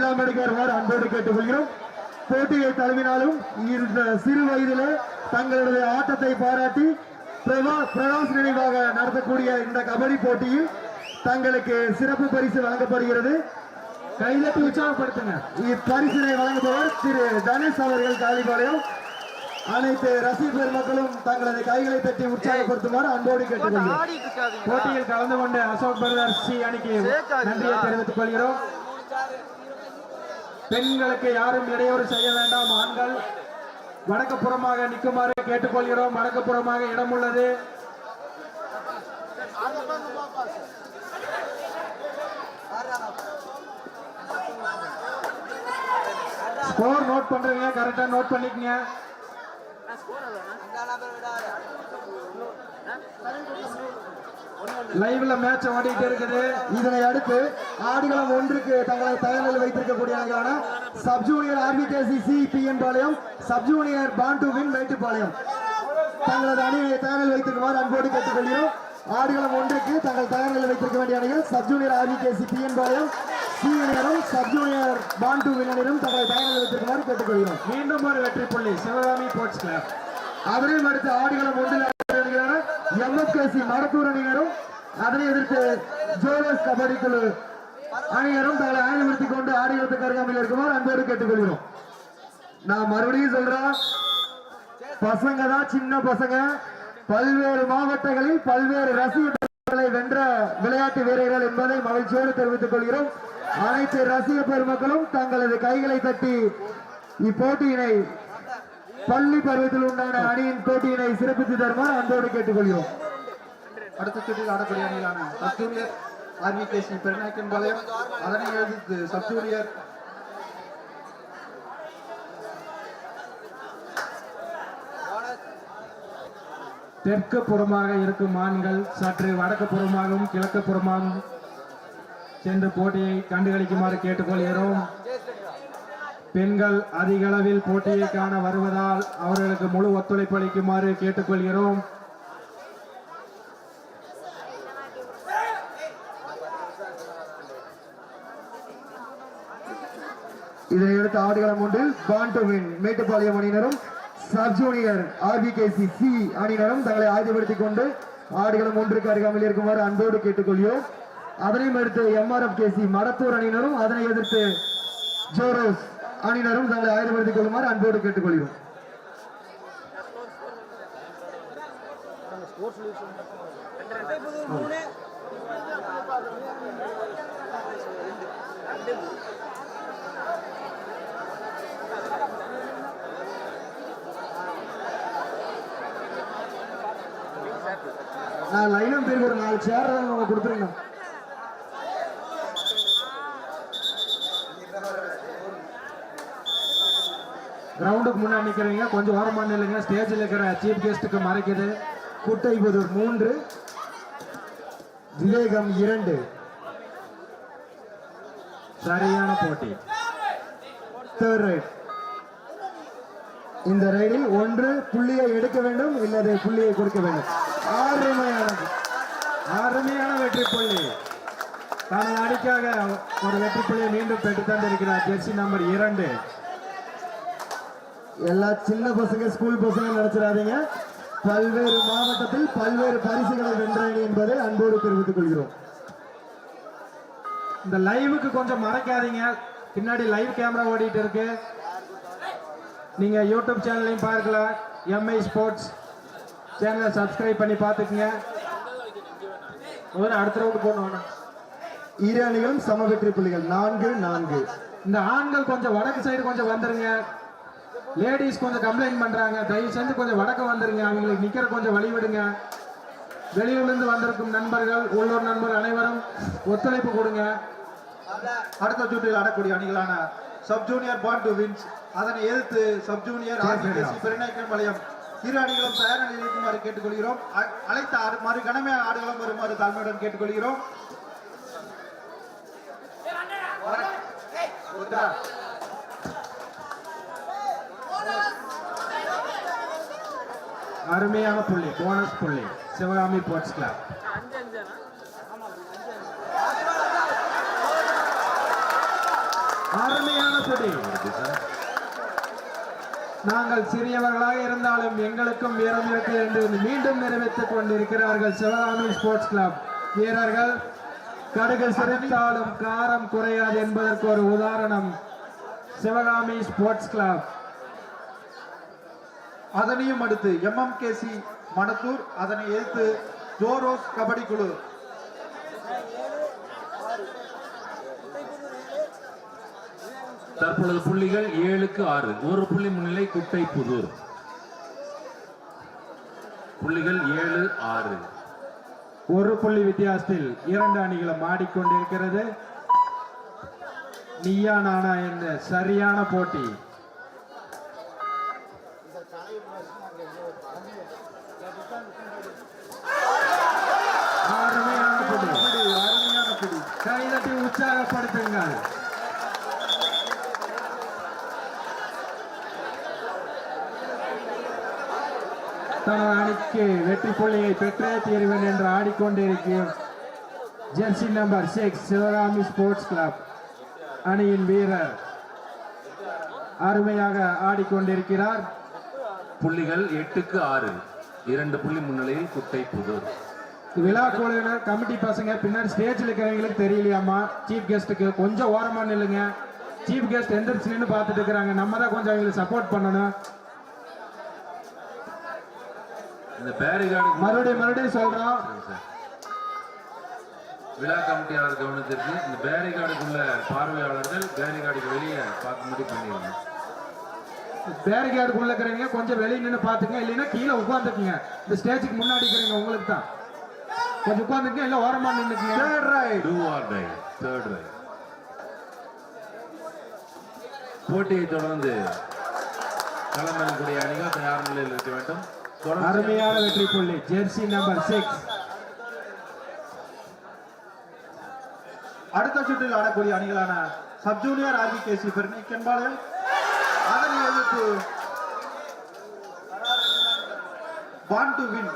விழாமடைக்கு வருமாறு அன்போடு கேட்டுக்கொள்கிறோம். போட்டியை தலைவினாலும் இந்த சிறு வயதிலே தங்களுடைய ஆட்டத்தை பாராட்டி பிரகாஷ் நினைவாக நடத்தக்கூடிய இந்த கபடி போட்டியில் தங்களுக்கு சிறப்பு பரிசு வழங்கப்படுகிறது. கைதட்டி உற்சாகப்படுத்துங்க. இப்பரிசினை வழங்குபவர் திரு தனுஷ் அவர்கள் காலிபாளையம். அனைத்து ரசிக பெருமக்களும் தங்களது கைகளை தட்டி உற்சாகப்படுத்துமாறு அன்போடு கேட்டுக்கொள்கிறோம். போட்டியில் கலந்து கொண்ட அசோக் பிரதர் சி அணிக்கு நன்றியை தெரிவித்துக் கொள்கிறோம். பெண்களுக்கு யாரும் இடையூறு செய்ய வேண்டாம். ஆண்கள் வடக்கு புறமாக நிற்குமாறு கேட்டுக்கொள்கிறோம். வடக்கு புறமாக இடம் உள்ளது. ஸ்கோர் நோட் பண்றீங்க. கரெக்டா நோட் பண்ணிக்கங்க. லைவ்ல மேட்ச் ஓடிட்டு இருக்குது. இதனை அடுத்து ஆடுகளம் ஒன்றுக்கு தங்களை தயாரில் வைத்திருக்கக்கூடிய அணிகளான sub junior RPKC C PN Palayam sub junior பாண்டுவின் Mettupalayam தங்களது அணியை தயாரில் வைத்திருக்குமாறு அன்போடு கேட்டுக்கொள்கிறோம். ஆடுகளம் ஒன்றுக்கு தங்கள் தயாரில் வைத்திருக்க வேண்டிய அணிகள் sub junior RPKC PN Palayam C sub junior born to அணியரும் தங்களை தயாரில் வைத்திருக்குமாறு கேட்டுக்கொள்கிறோம். மீண்டும் ஒரு வெற்றி புள்ளி சிவகாமி ஸ்போர்ட்ஸ் கிளப் அவரையும் அடுத்து ஆடுகளம் ஒன்றில் அணிகளான எம்எஸ்கேசி மரத்தூர் அணியினரும் அதனை எதிர்த்து ஜோலஸ் கபடி குழு அணியரும் தங்களை ஆய்வுறுத்திக் கொண்டு ஆடுகளத்துக்கு அருகாமையில் இருக்குமாறு அன்போடு கேட்டுக்கொள்கிறோம். நான் மறுபடியும் சொல்றேன் பசங்க தான் சின்ன பசங்க. பல்வேறு மாவட்டங்களில் பல்வேறு ரசிகர்களை வென்ற விளையாட்டு வீரர்கள் என்பதை மகிழ்ச்சியோடு தெரிவித்துக் கொள்கிறோம். அனைத்து ரசிக பெருமக்களும் தங்களது கைகளை தட்டி இப்போட்டியினை பள்ளி பருவத்தில் உண்டான அணியின் போட்டியினை சிறப்பித்து தருமாறு அன்போடு கேட்டுக்கொள்கிறோம். அடுத்த சுற்றில் ஆடக்கூடிய அணிகளான சப் ஜூனியர் ஆர்விகேசி பெருநாயக்கன் பாளையம். அதனை எதிர்த்து சப் ஜூனியர் தெற்கு புறமாக இருக்கும் ஆண்கள் சற்று வடக்கு புறமாகவும் கிழக்கு புறமாகவும் சென்று போட்டியை கண்டுகளிக்குமாறு கேட்டுக்கொள்கிறோம். பெண்கள் அதிக அளவில் போட்டியை காண வருவதால் அவர்களுக்கு முழு ஒத்துழைப்பு அளிக்குமாறு கேட்டுக்கொள்கிறோம். இதனையடுத்து ஆடுகளம் ஒன்றில் பாண்டோவின் மேட்டுப்பாளையம் அணியினரும் சப் ஜூனியர் ஆர்பிகேசி சி அணியினரும் தங்களை ஆயுதப்படுத்திக் கொண்டு ஆடுகளம் ஒன்றுக்கு அருகாமல் இருக்குமாறு அன்போடு கேட்டுக்கொள்கிறோம். அதனையும் அடுத்து எம்ஆர்எஃப் கேசி மடத்தூர் அணியினரும் அதனை எதிர்த்து ஜோரோஸ் அணியினரும் தங்களை ஆயுதப்படுத்திக் கொள்ளுமாறு அன்போடு கேட்டுக்கொள்கிறோம். நான் லைனும் பேருக்கு ஒரு நாலு சேர் கொடுத்துருங்க கிரவுண்டுக்கு முன்னாடி நிற்கிறீங்க கொஞ்சம் ஓரமாக நில்லுங்க. ஸ்டேஜில் இருக்கிற சீஃப் கெஸ்ட்டுக்கு மறைக்குது. குட்டைபுதூர் மூன்று விவேகம் இரண்டு. சரியான போட்டி. தேர்ட் ரைட் இந்த ரைடில் ஒன்று புள்ளியை எடுக்க வேண்டும். இல்லது புள்ளியை கொடுக்க வேண்டும். அருமையானது அருமையான வெற்றி புள்ளி. தனது அடிக்காக ஒரு வெற்றி புள்ளியை மீண்டும் பெற்று தந்திருக்கிறார். ஜெர்சி நம்பர் இரண்டு. எல்லா சின்ன பசங்க ஸ்கூல் பசங்க நினைச்சிடாதீங்க. பல்வேறு மாவட்டத்தில் பல்வேறு பரிசுகளை வென்றேன் என்பதை அன்போடு தெரிவித்துக் கொள்கிறோம். இந்த லைவுக்கு கொஞ்சம் மறைக்காதீங்க. பின்னாடி லைவ் கேமரா ஓடிட்டு இருக்கு. நீங்க யூடியூப் சேனல்லையும் பார்க்கலாம். எம்ஐ ஸ்போர்ட்ஸ் சேனலை சப்ஸ்கிரைப் பண்ணி பார்த்துக்குங்க. முதல்ல அடுத்த ரவுண்டு போகணும் இரு அணிகளும் சம வெற்றி புள்ளிகள். நான்கு நான்கு. இந்த ஆண்கள் கொஞ்சம் வடக்கு சைடு கொஞ்சம் வந்துருங்க. லேடிஸ் கொஞ்சம் கம்ப்ளைண்ட் பண்றாங்க. தயவு செஞ்சு கொஞ்சம் வடக்கு வந்துருங்க. அவங்களுக்கு நிக்கிற கொஞ்சம் வழி விடுங்க வெளியூர்லேருந்து வந்திருக்கும் நண்பர்கள் உள்ளூர் நண்பர்கள் அனைவரும் ஒத்துழைப்பு கொடுங்க. அடுத்த சுற்றில் ஆடக்கூடிய அணிகளான sub junior born to wins அதனை எதிர்த்து சப் ஜூனியர் ஆர்விகேசி பெருநாயக்கன் பாளையம் இரு அணிகளும் தயார் நிலையில் இருக்குமாறு கேட்டுக்கொள்கிறோம். அ- அழைத்த ஆடு மறு கனமே ஆடுகளம் வருமாறு தாழ்மையுடன் கேட்டுக்கொள்கிறோம். அருமையான புள்ளி போனஸ் புள்ளி. சிவகாமி ஸ்போர்ட்ஸ் கிளப் அருமையான சுடி நாங்கள் சிறியவர்களாக இருந்தாலும் எங்களுக்கும் வீரம் இருக்கு என்று மீண்டும் நிரூபித்துக் கொண்டிருக்கிறார்கள் சிவகாமி ஸ்போர்ட்ஸ் கிளப் வீரர்கள். கடுகு சிரித்தாலும் காரம் குறையாது என்பதற்கு ஒரு உதாரணம் சிவகாமி ஸ்போர்ட்ஸ் கிளப் அதனையும் அடுத்து எம்எம்கேசி மணத்தூர் அதனை எதிர்த்து ஜோரோஸ் கபடி குழு. தற்பொழுது புள்ளிகள் ஏழுக்கு ஆறு. ஒரு புள்ளி முன்னிலை குட்டை புதூர் புள்ளிகள் ஏழு ஆறு. ஒரு புள்ளி வித்தியாசத்தில் இரண்டு அணிகளும் ஆடிக்கொண்டிருக்கிறது. நீயா நானா என்ற சரியான போட்டி அருமையான போட்டி பிடி, அருமையான பிடி கைதட்டி தனது அணிக்கு வெற்றி புள்ளியை பெற்றே தீர்வேன் என்று ஆடிக்கொண்டிருக்கும் jersey number six Sivakami sports club அணியின் வீரர். அருமையாக ஆடிக்கொண்டிருக்கிறார். புள்ளிகள் எட்டுக்கு ஆறு. இரண்டு புள்ளி முன்னிலையில் குட்டை புதூர். விழா குழுவினர் கமிட்டி பசங்க பின்னாடி ஸ்டேஜில் இருக்கிறவங்களுக்கு தெரியலையாமா சீஃப் கெஸ்ட்டுக்கு கொஞ்சம் ஓரமா நில்லுங்க. சீஃப் கெஸ்ட் எந்திரிச்சு நின்று பார்த்துட்டு இருக்கிறாங்க. நம்ம தான் கொஞ்சம் அவங்களுக்கு சப்போர்ட் பண்ணணும். மறுபடியும் மறுபடியும் சொல்றோம். விழா கமிட்டியாளர் கவனத்திற்கு இந்த பேரிகார்டுக்குள்ள பார்வையாளர்கள் பேரிகார்டுக்கு வெளியே பார்க்கும்படி பண்ணிடுங்க பேரிகார்டுக்குள்ள இருக்கிறவங்க கொஞ்சம் வெளியே நின்று பார்த்துங்க இல்லைன்னா கீழே உட்காந்துக்குங்க இந்த ஸ்டேஜுக்கு முன்னாடி இருக்கிறவங்க உங்களுக்கு தான். கொஞ்சம் உட்காந்துக்குங்க இல்லை ஓரமா நின்றுக்குங்க Third right. Do or die third raid போட்டியை தொடர்ந்து களமிறக்கூடிய அணிகள் தயார் நிலையில் இருக்க வேண்டும். அருமையான வெற்றி புள்ளி. ஜெர்சி நம்பர் சிக்ஸ் அடுத்த சுற்றில் ஆடக்கூடிய அணிகளான சப் ஜூனியர் ஆர்பிகேசி பெருமைக்கென்பாளையம் அதனை எதிர்த்து பான் டு வின்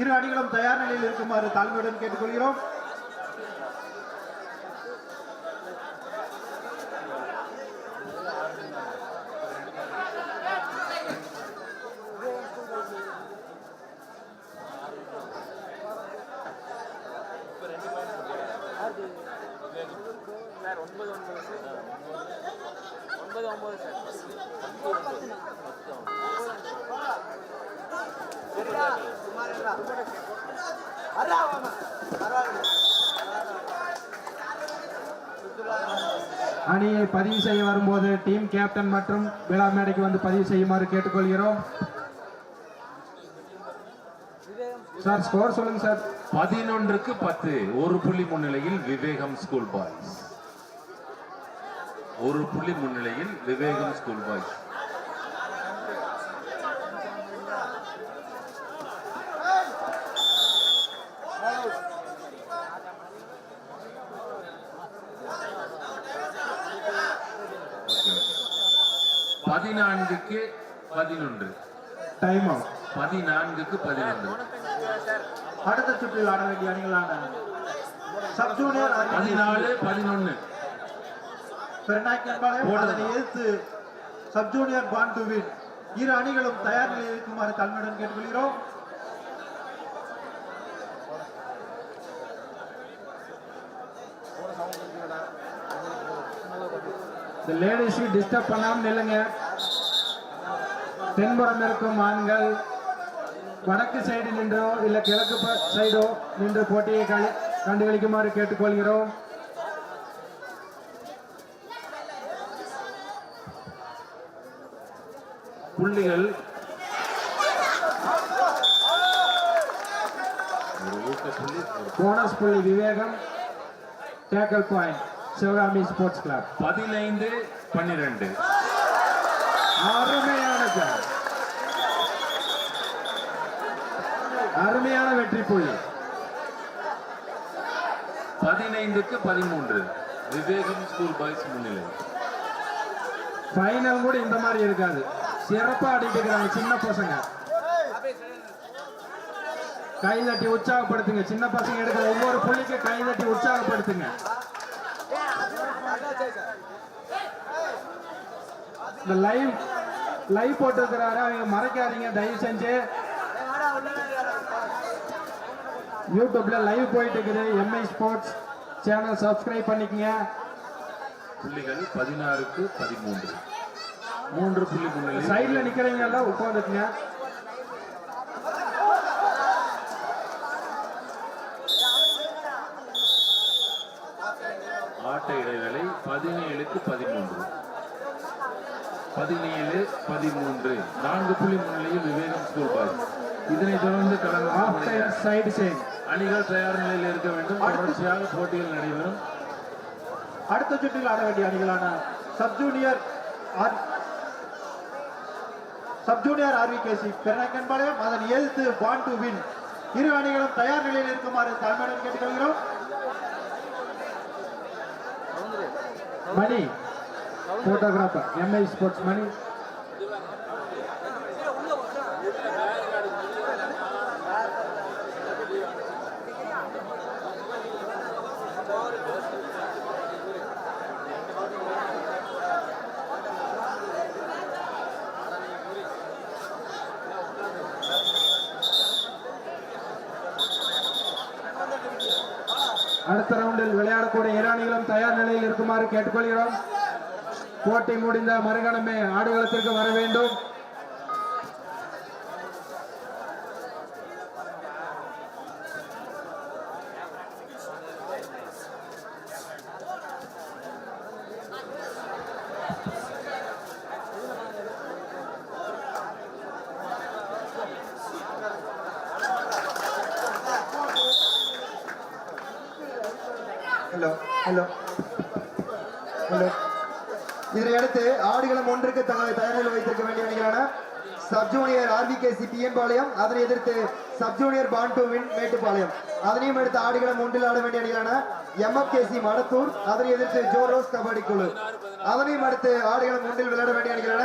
இரு அணிகளும் தயார் நிலையில் இருக்குமாறு தாழ்மையுடன் கேட்டுக்கொள்கிறோம். அணியை பதிவு செய்ய வரும்போது டீம் கேப்டன் மற்றும் விழா மேடைக்கு வந்து பதிவு செய்யுமாறு கேட்டுக்கொள்கிறோம். சார் ஸ்கோர் சொல்லுங்க சார் பதினொன்றுக்கு பத்து. ஒரு புள்ளி முன்னிலையில் விவேகம் ஸ்கூல் பாய்ஸ் ஒரு புள்ளி முன்னிலையில் Vivekam school boys okay, okay. பதினான்குக்கு பதினொன்று டைம் அவுட் பதினான்குக்கு பதினொன்று. அடுத்த சுற்றில் ஆட வேண்டிய அணிகளான சப் ஜூனியர் பதினாலு பதினொன்னு. பெருநாய்க்கன்பாளையம் அதனை எதிர்த்து sub junior born to win இரு அணிகளும் தயார் நிலையில் இருக்குமாறு தாழ்மையுடன் கேட்டுக்கொள்கிறோம். இந்த லேடிஸை டிஸ்டர்ப் பண்ணாம நில்லுங்க. தென்புறம் இருக்கும் ஆண்கள். வடக்கு சைடு நின்றோ இல்ல கிழக்கு சைடோ நின்று போட்டியை களி- கண்டுகளிக்குமாறு கேட்டுக்கொள்கிறோம். புள்ளிகள். போனஸ் புள்ளி Vivekam. Tackle point Sivakami sports club பதினைந்து பன்னிரண்டு. அருமையான. அருமையான வெற்றி புள்ளி. பதினைந்துக்கு பதிமூன்று. விவேகம் ஸ்கூல் பாய்ஸ் முன்னிலை. ஃபைனல் கூட இந்த மாதிரி இருக்காது. சிறப்பா ஆடிட்டு இருக்கிறாங்க சின்ன பசங்க. கை தட்டி உற்சாகப்படுத்துங்க. சின்ன பசங்க எடுக்கிற ஒவ்வொரு புள்ளிக்கு கை தட்டி உற்சாகப்படுத்துங்க. இந்த லைவ் லைவ் போட்டுருக்கிறாரு. அவங்க மறைக்காதீங்க. தயவு செஞ்சு யூடியூப்ல லைவ் போயிட்டு இருக்குது எம்ஐ ஸ்போர்ட்ஸ் சேனல் சப்ஸ்கிரைப் பண்ணிக்கங்க. புள்ளிகள் பதினாறுக்கு பதிமூன்று. மூன்று புள்ளி முன்னிலை சைடுல நிக்கிறவங்க எல்லாம் உட்காந்துக்குங்க. ஆட்ட இடைவேளை பதினேழுக்கு பதிமூன்று. பதினேழு பதிமூன்று. நான்கு புள்ளி முன்னிலையில் விவேகம் ஸ்கூல் பாய்ஸ் இதனைத் தொடர்ந்து டைம் சைடு சேஞ்ச் அணிகள் தயார் நிலையில் இருக்க வேண்டும். தொடர்ச்சியாக போட்டிகள் நடைபெறும். அடுத்த சுற்றில் ஆட வேண்டிய அணிகளான sub junior R sub junior RVKC Perunaickenpalayam அதன் எதிர்த்து பான் டு வின் இரு அணிகளும் தயார் நிலையில் இருக்குமாறு தாழ்மையுடன் கேட்டுக்கொள்கிறோம். Mani photographer MI sports Mani அடுத்த கூட ஈரானிகளும் தயார் நிலையில் இருக்குமாறு கேட்டுக்கொள்கிறோம். போட்டி முடிந்த மறுகணமே ஆடுகளத்திற்கு வர வேண்டும். ஹலோ ஹலோ ஹலோ இதனை அடுத்து ஆடுகளம் ஒன்றுக்கு தங்களை தயாரில் வைத்திருக்க வேண்டிய அணிகளான sub junior RPK PM Palayam அதனை எதிர்த்து சப் ஜூனியர் பாண்டுவின் மேட்டுப்பாளையம் அதனையும் எடுத்து ஆடுகளம் ஒன்றில் ஆட வேண்டிய அணிகளான எம்எஃப்கேசி மடத்தூர் அதனை எதிர்த்து ஜோரோஸ் கபடி குழு. அதனையும் அடுத்து ஆடுகளம் ஒன்றில் விளையாட வேண்டிய அணிகளான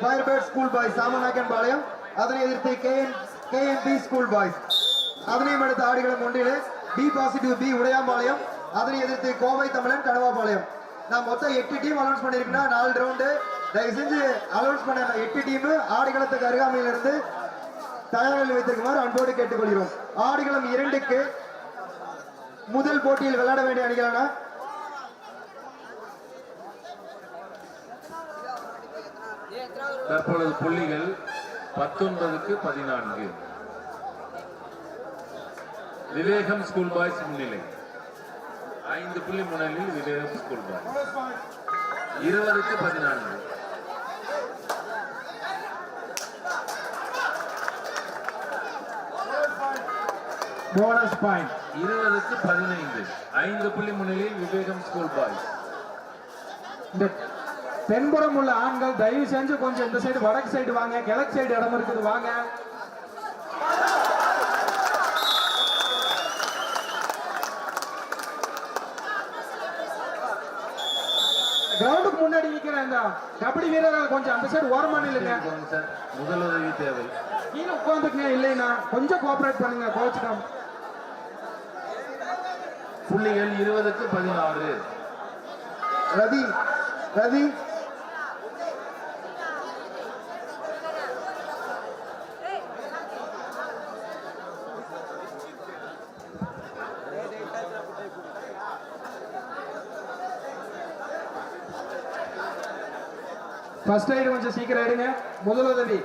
firebird school boys Samanayakkan Palayam அதனை எதிர்த்து கேஎன் கேஎன்பி ஸ்கூல் பாய்ஸ் அதனையும் அடுத்து ஆடுகளம் ஒன்றில் பி பாசிட்டிவ் பி உடையாம்பாளையம் அதனை எதிர்த்து கோவை தமிழன் கனவாபாளையம். நான் மொத்தம் எட்டு டீம் அனௌன்ஸ் பண்ணியிருக்கேன் நாலு ரவுண்டு தயவு செஞ்சு அனௌன்ஸ் பண்ண எட்டு டீம் ஆடுகளத்துக்கு அருகாமையிலிருந்து தயாரில் வைத்திருக்குமாறு அன்போடு கேட்டுக்கொள்கிறோம். ஆடுகளம் இரண்டுக்கு முதல் போட்டியில் விளையாட வேண்டிய அணிகளான தற்பொழுது புள்ளிகள் பத்தொன்பதுக்கு பதினான்கு. விவேகம் ஸ்கூல் பாய்ஸ் முன்னிலை. ஐந்து புள்ளி முன்னிலையில் விவேகம் பாய்ஸ் இருபதுக்கு பதினான்கு. போனஸ் பாயிண்ட் இருபதுக்கு பதினைந்து. ஐந்து புள்ளி முன்னிலையில் விவேகம் ஸ்கூல் பாய்ஸ் இந்த தென்புறம் உள்ள ஆண்கள் தயவு செஞ்சு கொஞ்சம் இந்த சைடு வடக்கு சைடு வாங்க கிழக்கு சைடு இடம் இருக்குது வாங்க. கிரவுண்டுக்கு முன்னாடி நிக்கிற இந்த. கபடி வீரர்கள் கொஞ்சம் அந்த சைடு ஓரமா நில்லுங்க சார் முதலுதவி தேவை. கீழே உட்காந்துக்குங்க இல்லைன்னா கொஞ்சம் கோஆபரேட் பண்ணுங்க கோச்சுக்காம. புள்ளிகள் இருபதுக்கு பதினாறு. ரவி ரவி ஃபர்ஸ்ட் எய்டு கொஞ்சம் சீக்கிரம் எடுங்க. முதலுதவி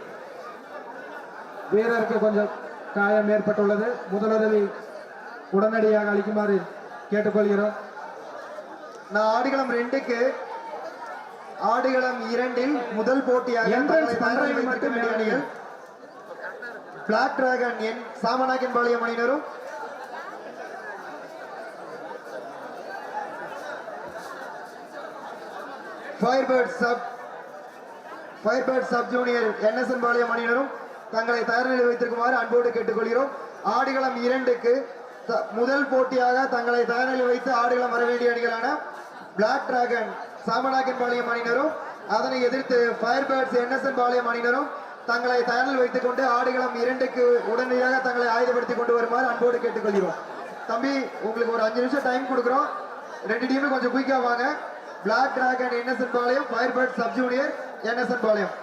வீரருக்கு கொஞ்சம் காயம் ஏற்பட்டுள்ளது. முதலுதவி உடனடியாக அளிக்குமாறு கேட்டுக்கொள்கிறோம். நான் ஆடுகளம் ரெண்டுக்கு ஆடுகளம் இரண்டில் முதல் போட்டியாக அணிகள் பிளாக் டிராகன் என் சாமநாயக்கன் பாளையம் அணியினரும். Firebird sub firebird sub junior NSN Palayam அணியினரும் தங்களை தயார் வைத்திருக்குமாறு அன்போடு கேட்டுக்கொள்கிறோம். ஆடுகளம் இரண்டுக்கு முதல் போட்டியாக தங்களை தயார் வைத்து ஆடுகளம் வர வேண்டிய அணிகளான பிளாக் டிராகன் சாமநாயக்கன் பாளையம் அணியினரும் அதனை எதிர்த்து ஃபயர்பேர்ட்ஸ் என்எஸ்என் பாளையம் அணியினரும் தங்களை தயாரில் வைத்துக் கொண்டு ஆடுகளம் இரண்டுக்கு உடனடியாக தங்களை ஆயுதப்படுத்திக் கொண்டு வருமாறு அன்போடு கேட்டுக்கொள்கிறோம். தம்பி உங்களுக்கு ஒரு அஞ்சு நிமிஷம் டைம் கொடுக்குறோம். ரெண்டு டீமும் கொஞ்சம் குயிக்காக வாங்க. Black dragon NSN Palayam firebird sub junior NSN Palayam.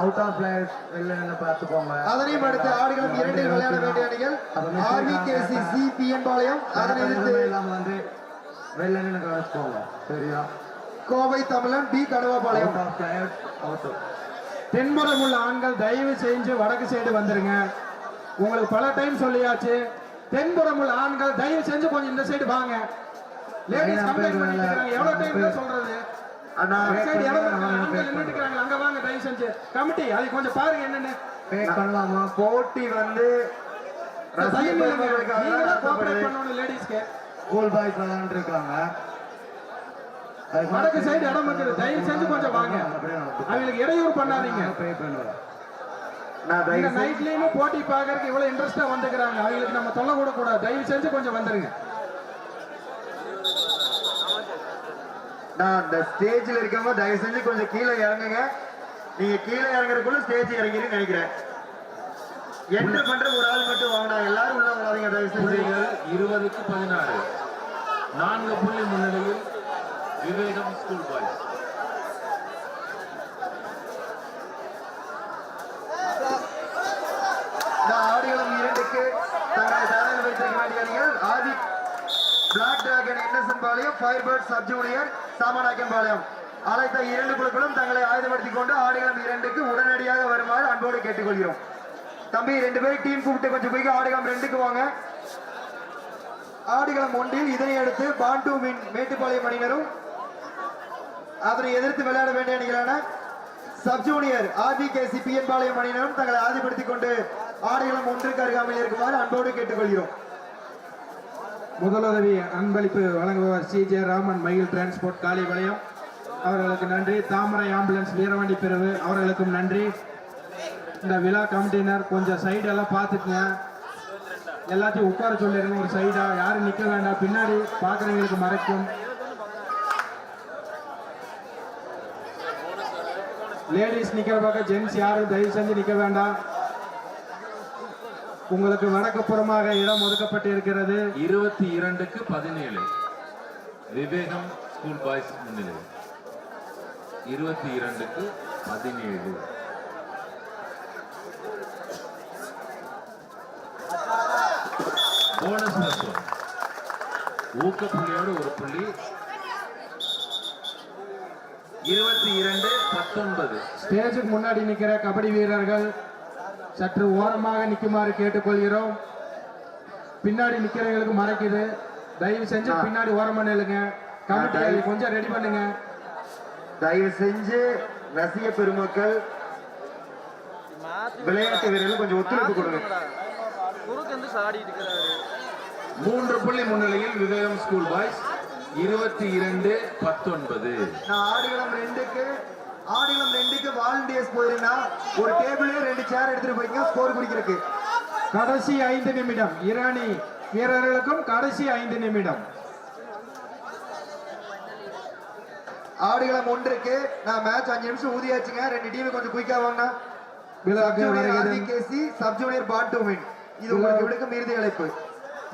Out of players இல்லைன்னு பார்த்துக்கோங்க. அதனையும் அடுத்து ஆடுகளம் இரண்டில் விளையாட வேண்டிய அணிகள் ஆர்விகேசி சி பிஎன் பாளையம். அதனை இல்லாம வந்து வெளில கவனிச்சுக்கோங்க சரியா? Kovai Tamizhan B Kaduva Palayam. Out of players out தென்புறம் உள்ள ஆண்கள் தயவு செஞ்சு வடக்கு சைடு வந்துருங்க. உங்களுக்கு பல டைம் சொல்லியாச்சு. தென்புறம் உள்ள ஆண்கள் தயவு செஞ்சு கொஞ்சம் இந்த சைடு வாங்க. லேடிஸ் கம்ப்ளைண்ட் இருக்காங்க. எவ்வளவு டைம் தான் சொல்றது? அண்ணா ஆண்கள் அங்க வாங்க தயவு செஞ்சு. கமிட்டி அது கொஞ்சம் பாருங்க என்னன்னு. பே பண்ணலாமா? போட்டி வந்து தயவு இல்லைங்க. நீங்க தான் கோஆபரேட் ரசிகர்களுக்காக பண்ணணும் லேடிஸ்க்கு ஸ்கூல் பாய்ஸ் விளையாண்டு இருக்காங்க. வடக்கு சைடு இடம் இருக்குது. தயவு செஞ்சு கொஞ்சம் வாங்க. அவங்களுக்கு இடையூறு பண்ணாதீங்க. நைட்லயும் போட்டி பாக்குறதுக்கு இவ்வளவு இன்ட்ரெஸ்டா வந்துக்கிறாங்க. அவங்களுக்கு நம்ம தொல்லை கூட கூடாது தயவு செஞ்சு கொஞ்சம் வந்துருங்க. நான் அந்த ஸ்டேஜ்ல இருக்கவங்க தயவு செஞ்சு கொஞ்சம் கீழே இறங்குங்க. நீங்க கீழே இறங்குறதுக்குள்ள ஸ்டேஜ் இறங்கிருன்னு நினைக்கிறேன். என்டர் பண்ற ஒரு ஆள் மட்டும் வாங்கினா எல்லாரும் உள்ள வராதீங்க தயவு செஞ்சு. இருபதுக்கு பதினாறு. நான்கு புள்ளி முன்னிலையில் விவேகம் ஸ்கூல் பாய்ஸ் ஆடுகளம் இரண்டுக்கு தங்களை தரையில் வைத்திருக்க வேண்டிய Adhi black dragon NSN Palayam firebird sub junior Samanaickan Palayam அழைத்த இரண்டு குழுக்களும் தங்களை ஆயுதப்படுத்திக் கொண்டு ஆடுகளம் இரண்டுக்கு உடனடியாக வருமாறு அன்போடு கேட்டுக்கொள்கிறோம். தம்பி ரெண்டு பேரும் டீம் கூப்பிட்டு கொஞ்சம் போய் ஆடுகளம் ரெண்டுக்கு வாங்க. ஆடுகளம் ஒன்றில் இதனை அடுத்து பாண்டு மீன் மேட்டுப்பாளையம் அணியினரும் அதனை எதிர்த்து விளையாட வேண்டிய அணிகளான sub junior R P K C P N Palayam அணியினரும் தங்களை ஆதிப்படுத்திக் கொண்டு ஆடுகளம் ஒன்றுக்கு அருகாமையில் இருக்குமாறு அன்போடு கேட்டுக்கொள்கிறோம். முதலுதவி அன்பளிப்பு வழங்குபவர் சி. ஜே. ராமன் மயில் டிரான்ஸ்போர்ட் காளிபாளையம். அவர்களுக்கு நன்றி. தாமரை ஆம்புலன்ஸ் வீரவண்டி பிரிவு அவர்களுக்கும் நன்றி. இந்த விழா கமிட்டினர் கொஞ்சம் சைடு எல்லாம் பார்த்துக்குங்க. எல்லாத்தையும் உட்கார சொல்லிடுங்க. ஒரு சைடா யாரும் நிற்க வேண்டாம். பின்னாடி பார்க்குறவங்களுக்கு மறைக்கும். லேடிஸ் நிற்கிற பக்கம் ஜென்ஸ் யாரும் தயவு செஞ்சு நிற்க வேண்டாம். உங்களுக்கு வடக்குப்புறமாக இடம் ஒதுக்கப்பட்டு இருக்கிறது இருபத்தி இரண்டுக்கு பதினேழு. விவேகம் ஸ்கூல் பாய்ஸ் முன்னிலை. இருபத்தி இரண்டுக்கு பதினேழு. Bonus one. ஊக்க புள்ளியோடு ஒரு புள்ளி. இருபத்தி இரண்டு பத்தொன்பது. ஸ்டேஜுக்கு முன்னாடி நிற்கிற கபடி வீரர்கள் சற்று ஓரமாக நிற்குமாறு கேட்டுக்கொள்கிறோம். பின்னாடி நிற்கிறவங்களுக்கு மறைக்குது. தயவு செஞ்சு பின்னாடி ஓரமா நில்லுங்க. கமிட்டி கொஞ்சம் ரெடி பண்ணுங்க. தயவு செஞ்சு ரசிக பெருமக்கள் விளையாட்டு வீரர்கள் கொஞ்சம் ஒத்துழைப்பு கொடுங்க. மூன்று புள்ளி முன்னிலையில் விவேகம் ஸ்கூல் பாய்ஸ் இருபத்தி இரண்டு பத்தொன்பது. ஆடுகளம் ரெண்டுக்கு ஆடுகளம் ரெண்டுக்கு வாலண்டியர்ஸ் போயிருந்தா ஒரு டேபிளே ரெண்டு சேர் எடுத்துட்டு போய்ங்க ஸ்கோர் குடிக்கிறதுக்கு. கடைசி ஐந்து நிமிடம். இரானி வீரர்களுக்கும் கடைசி ஐந்து நிமிடம். ஆடுகளம் ஒன்றுக்கு நான் மேட்ச் அஞ்சு நிமிஷம் ஊதியாச்சுங்க. ரெண்டு டீம் கொஞ்சம் குயிக்கா வாங்க விழாவுக்கு வருகை R P K C sub junior bond to win இது உங்களுக்கு விடுக்கும் இறுதி அழைப்பு.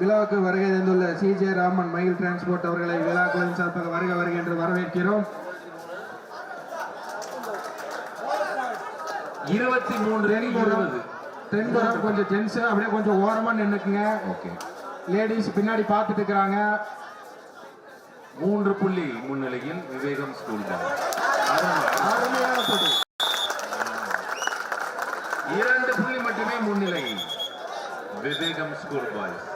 விழாவுக்கு வருகை தந்துள்ள சி ஜே ராமன் மயில் டிரான்ஸ்போர்ட் அவர்களை விழாக்குழுவின் சார்பாக வருக வருக என்று வரவேற்கிறோம். இருபத்தி மூன்று இருபது. தென்புறம் கொஞ்சம் ஜென்ஸ் அப்படியே கொஞ்சம் ஓரமா நின்னுக்குங்க. ஓகே லேடிஸ் பின்னாடி பார்த்துட்டு இருக்கிறாங்க. மூன்று புள்ளி முன்னிலையில் விவேகம் ஸ்கூல் இரண்டு புள்ளி மட்டுமே முன்னிலை. விவேகம் ஸ்கூல் பாய்ஸ்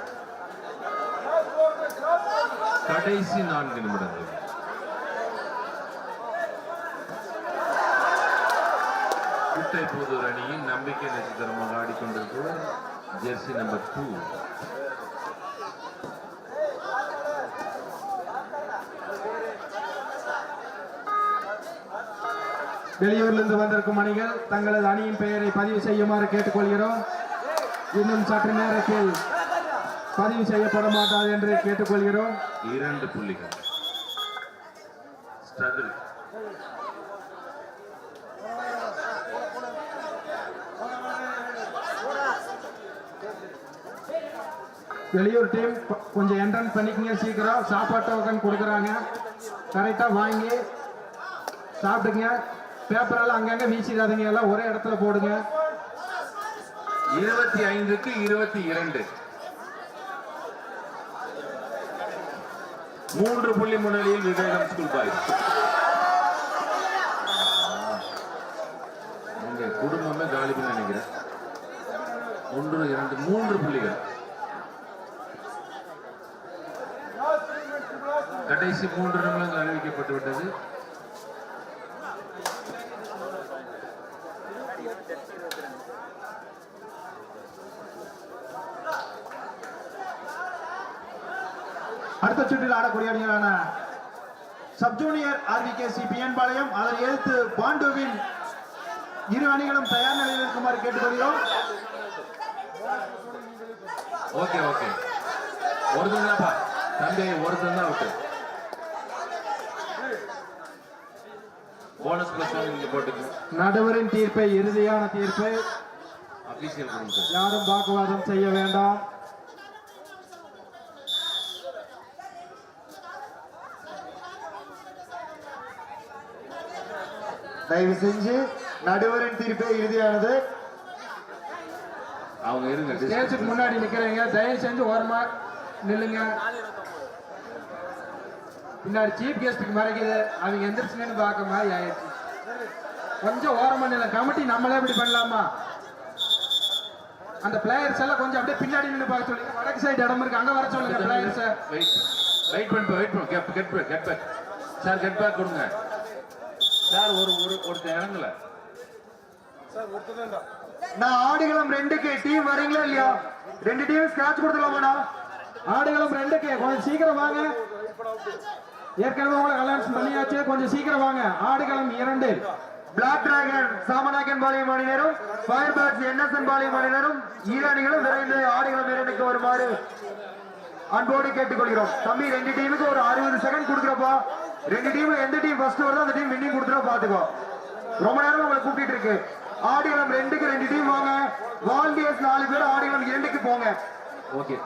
கடைசி நான்கு நிமிடங்கள். குட்டைப்புதூர் அணியின் நம்பிக்கை நட்சத்திரமாக ஆடிக்கொண்டிருப்பவர் ஜெர்சி நம்பர் டூ வெளியூரிலிருந்து வந்திருக்கும் அணிகள் தங்களது அணியின் பெயரை பதிவு செய்யுமாறு கேட்டுக்கொள்கிறோம். இன்னும் சற்று நேரத்தில் பதிவு செய்யப்பட மாட்டாது என்று கேட்டுக்கொள்கிறோம். இரண்டு புள்ளிகள். வெளியூர் டீம் கொஞ்சம் என்ட்ரன்ஸ் பண்ணிக்கங்க சீக்கிரம். சாப்பாட்டு டோக்கன் கொடுக்குறாங்க. கரெக்டாக வாங்கி சாப்பிடுங்க. பேப்பரெல்லாம் அங்கங்கே வீசிடாதீங்க. எல்லாம் ஒரே இடத்துல போடுங்க. இருபத்தி ஐந்துக்கு இருபத்தி இரண்டு. மூன்று புள்ளி முன்னணியில் விவேகம் ஸ்கூல் பாய் இங்க குடும்பமே காலி நினைக்கிறேன். ஒன்று இரண்டு மூன்று புள்ளிகள். கடைசி மூன்று நிமிடங்கள் அறிவிக்கப்பட்டு விட்டது அடுத்த சுற்றில் ஆடக்கூடிய அணிகளான sub junior RVK CBN Palayam அதை எதிர்த்து பாண்டுவின் இரு அணிகளும் தயார் நிலையில் இருக்குமாறு கேட்டுக்கொள்கிறோம். Okay okay. ஒரு தான் தம்பி ஒருத்தன் தான் ஓகே போனஸ் பிளஸ் போட்டுக்கணும் நடுவரின் தீர்ப்பை இறுதியான தீர்ப்பை அபிஷியல் யாரும் வாக்குவாதம் செய்ய வேண்டாம். தயவு செஞ்சு நடுவரின் தீர்ப்பே இறுதியானது. அவங்க இருங்க முன்னாடி நிக்கிறீங்க. தயவு செஞ்சு ஓரமா நில்லுங்க. பின்னாடி சீஃப் கெஸ்ட்டுக்கு மறைக்குது. அவங்க எந்திரிச்சுன்னு பார்க்க மாதிரி ஆயிடுச்சு. கொஞ்சம் ஓரமா நில்ல. கமிட்டி நம்மளே இப்படி பண்ணலாமா? அந்த பிளேயர்ஸ் எல்லாம் கொஞ்சம் அப்படியே பின்னாடி நின்று பார்க்க சொல்லுங்க வடக்கு சைடு இடம் இருக்கு. அங்க வர சொல்லுங்க பிளேயர்ஸை வெயிட் வெயிட் பண்ணு வெயிட் பண்ணு. Get get back get back sir get back கொடுங்க. சார் ஒரு ஒரு ஒருத்தர் இறங்கல. நான் ஆடுகளம் ரெண்டுக்கு. டீம் வரீங்களா இல்லையா? ரெண்டு டீம் ஸ்கிராட்ச் கொடுத்துடலாமாண்ணா? ஆடுகளும் ரெண்டுக்கு. கொஞ்சம் சீக்கிரம் வாங்க. ஏற்கனவே உங்களை கல்யாணம் பண்ணியாச்சு. கொஞ்சம் சீக்கிரம் வாங்க. ஆடுகளம் இரண்டு. பிளாக் டிராகன் சாமநாயக்கன் பாளையம் அணியினரும் ஃபயர் பேர்ட்ஸ் என்எஸ்என் பாளையம் அணியினரும் ஈரானிகளும் விரைந்து ஆடுகளம் இரண்டுக்கு வருமாறு அன்போடு கேட்டுக்கொள்கிறோம். தம்பி ரெண்டு டீமுக்கு ஒரு அறுபது செகண்ட் கொடுக்குறப்பா. ரெண்டு டீம் எந்த டீம் ஃபர்ஸ்ட் வருதோ அந்த டீம் வின்னிங் கொடுத்துட பாத்துக்கோ ரொம்ப நேரம் உங்களை கூப்பிட்டு இருக்கு. ஆடுகளம் ரெண்டுக்கு ரெண்டு டீம் வாங்க. வால்டியர்ஸ் நாலு பேர் ஆடுகளம் இரண்டுக்கு போங்க. ஓகே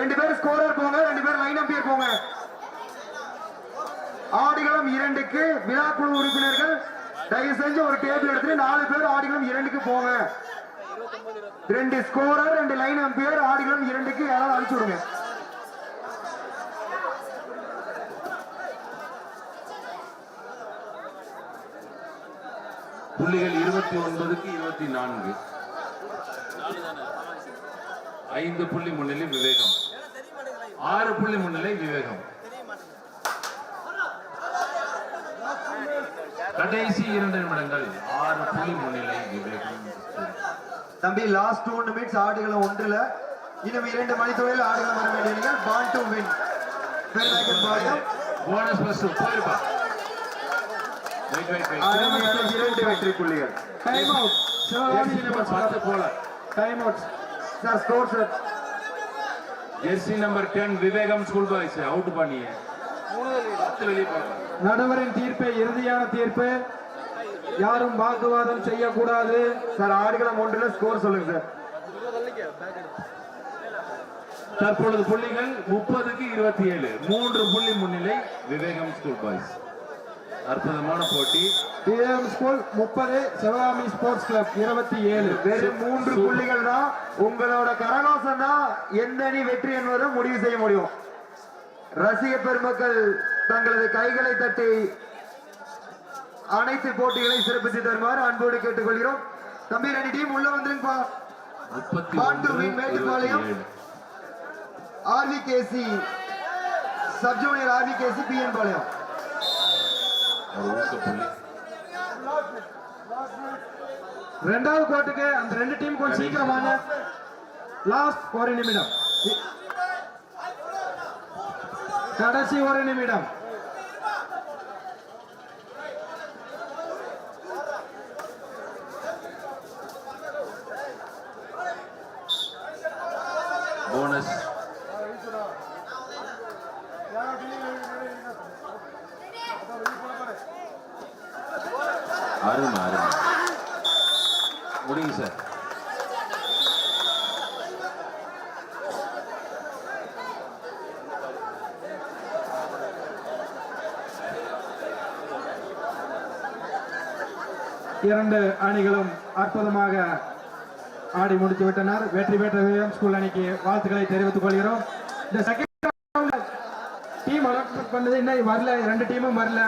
ரெண்டு பேர் ஸ்கோரர் போங்க. ரெண்டு பேர் லைன் அம்பியர் போங்க. ஆடுகளம் இரண்டுக்கு விழா குழு உறுப்பினர்கள் தயவு செஞ்சு ஒரு டேபிள் எடுத்துட்டு நாலு பேர் ஆடுகளம் இரண்டுக்கு போங்க. ரெண்டு ஸ்கோரர் ரெண்டு லைன் அம்பியர் ஆடுகளம் இரண்டுக்கு யாராவது அனுப்பிச்சு விடுங்க. புள்ளிகள் இருபத்தி ஒன்பதுக்கு இருபத்தி நான்கு. ஐந்து புள்ளி முன்னிலை விவேகம். ஆறு புள்ளி முன்னிலை விவேகம் கடைசி இரண்டு நிமிடங்கள் ஆறு புள்ளி முன்னிலை விவேகம் தம்பி லாஸ்ட் டூ நிமிட்ஸ் ஆடுகளம் ஒன்றுல. இன்னும் இரண்டு மணித்துறையில் ஆடுகளம் வர வேண்டிய born to win Perunayakkan Palayam bonus plus போயிருப்பா. இரண்டு வெற்றி புள்ளிகள் டைம் அவுட் சிவகாமி பத்து போல time out sir score sir jersey number ten Vivekam school boys out பண்ணிய. நடுவரின் தீர்ப்பை இறுதியான தீர்ப்பு. யாரும் வாக்குவாதம் செய்யக்கூடாது. சார் ஆடுகளம் ஒன்றுல ஸ்கோர் சொல்லுங்க சார். தற்பொழுது புள்ளிகள் முப்பதுக்கு இருபத்தி ஏழு. மூன்று புள்ளி முன்னிலை விவேகம் ஸ்கூல் பாய்ஸ் அற்புதமான போட்டி. பிஎம் ஸ்கூல் முப்பது சிவகாமி ஸ்போர்ட்ஸ் கிளப் இருபத்தி ஏழு. வெறும் மூன்று புள்ளிகள் தான். உங்களோட கரகோசம் தான் எந்த அணி வெற்றி என்பதை முடிவு செய்ய முடியும். ரசிக பெருமக்கள் தங்களது கைகளை தட்டி அனைத்து போட்டிகளை சிறப்பித்து தருமாறு அன்போடு கேட்டுக்கொள்கிறோம். தம்பி ரெண்டு டீம் உள்ள வந்துருங்கப்பா. முப்பத்தி பாண்டு ஒன்று மீன் Mettupalayam. R V K C sub junior R V K C Palayam. ஒரு ஊக்க புள்ளி. ரெண்டாவது கோட்டுக்கு அந்த ரெண்டு டீம் கொஞ்சம் சீக்கிரம் வாங்க. லாஸ்ட் ஒரு நிமிடம். கடைசி ஒரு நிமிடம் போனஸ் அருமை அருமை முடியுங்க சார் இரண்டு அணிகளும் அற்புதமாக ஆடி முடித்து விட்டனர். வெற்றி பெற்ற விஎம் ஸ்கூல் அணிக்கு வாழ்த்துக்களை தெரிவித்துக் கொள்கிறோம். இந்த செகண்ட் டீம் அலாட்மெண்ட் பண்ணது இன்னும் வரல. ரெண்டு டீமும் வரல.